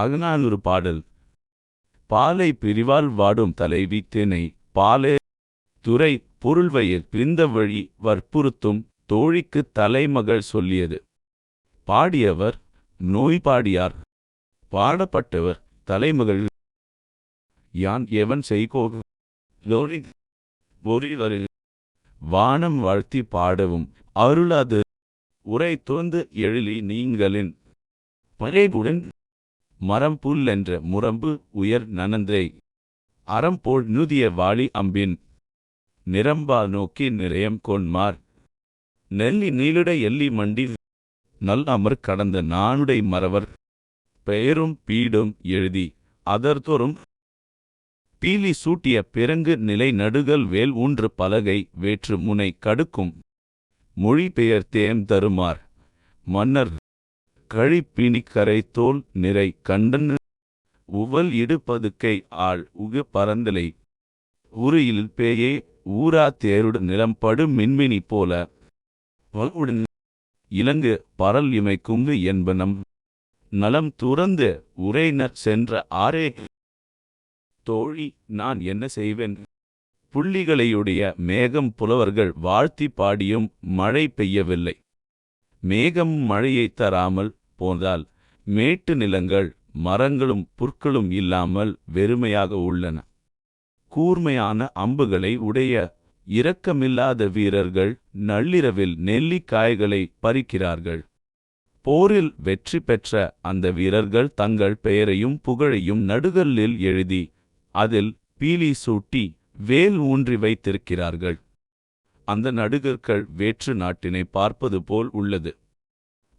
அகநானூறு பாடல். பாலை பிரிவால் வாடும் தலைவி தினை பாலே துறை பொருள்வயிர் பிரிந்த வழி வற்புறுத்தும் தோழிக்குத் தலைமகள் சொல்லியது. பாடியவர் நோய்பாடியார் பாடப்பட்டவர் தலைமகள். யான் எவன் செய்கோ லோரி வானம் வாழ்த்தி பாடவும் அருளாது. உரை துறந்து எழிலி நீங்களின். பறைபுடன் மரம் புல்லென்ற முரம்பு உயர் நனந்தை. அறம்போல் நுதிய வாளி அம்பின் நிரம்பா நோக்கி நிறையம் கொன்மார் நெல்லி நீளிட எல்லி மண்டி நல் அமர் கடந்த நானுடை மறவர். பெயரும் பீடும் எழுதி அதர்தொறும் பீலி சூட்டிய பிறங்கு நிலை நடுகள் வேல் ஊன்று பலகை வேற்று முனை கடுக்கும். மொழி பெயர் தேம் தருமார். மன்னர் கழிப்பிணிக்கரை தோல் நிறை கண்டன் உவல் இடு பதுக்கை ஆள் உகு பரந்தலை உரியில் பேயே ஊரா தேருடு நிலம் படு மின்மினி போல வகுடன் இலங்கு பரல் இமை குங்கு என்பனம் நலம் துறந்து உரையினர் சென்ற ஆரே தோழி நான் என்ன செய்வேன்? புள்ளிகளையுடைய மேகம் புலவர்கள் வாழ்த்தி பாடியும் மழை பெய்யவில்லை. மேகம் மழையை தராமல் போந்தால் மேட்டு நிலங்கள் மரங்களும் புற்களும் இல்லாமல் வெறுமையாக உள்ளன. கூர்மையான அம்புகளை உடைய இரக்கமில்லாத வீரர்கள் நள்ளிரவில் நெல்லிக்காய்களை பறிக்கிறார்கள். போரில் வெற்றி பெற்ற அந்த வீரர்கள் தங்கள் பெயரையும் புகழையும் நடுகல்லில் எழுதி அதில் பீலி சூட்டி வேல் ஊன்றி வைத்திருக்கிறார்கள். அந்த நடுகர்கள் வேற்று நாட்டினை பார்ப்பது போல் உள்ளது.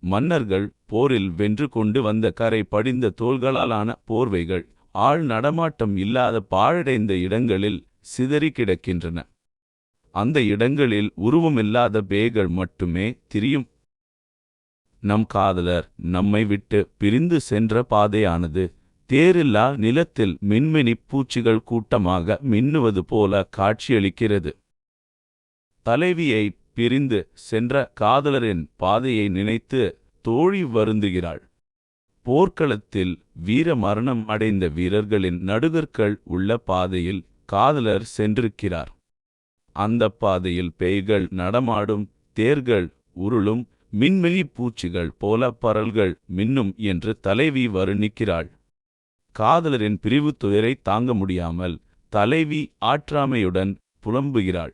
மன்னர்கள் போரில் வென்று கொண்டு வந்த கரை படிந்த தோள்களாலான போர்வைகள் ஆள் நடமாட்டம் இல்லாத பாழடைந்த இடங்களில் சிதறி கிடக்கின்றன. அந்த இடங்களில் உருவமில்லாத பேய்கள் மட்டுமே திரியும். நம் காதலர் நம்மை விட்டு பிரிந்து சென்ற பாதையானது தேரில்லா நிலத்தில் மின்மினி பூச்சிகள் கூட்டமாக மின்னுவது போல காட்சியளிக்கிறது. தலைவியை பிரிந்து சென்ற காதலரின் பாதையை நினைத்து தோழி வருந்துகிறாள். போர்க்களத்தில் வீர மரணம் அடைந்த வீரர்களின் நடுகற்கள் உள்ள பாதையில் காதலர் சென்றிருக்கிறார். அந்த பாதையில் பேய்கள் நடமாடும் தேர்கள் உருளும் மின்மினி பூச்சிகள் போல பரல்கள் மின்னும் என்று தலைவி வருணிக்கிறாள். காதலரின் பிரிவு துயரை தாங்க முடியாமல் தலைவி ஆற்றாமையுடன் புலம்புகிறாள்.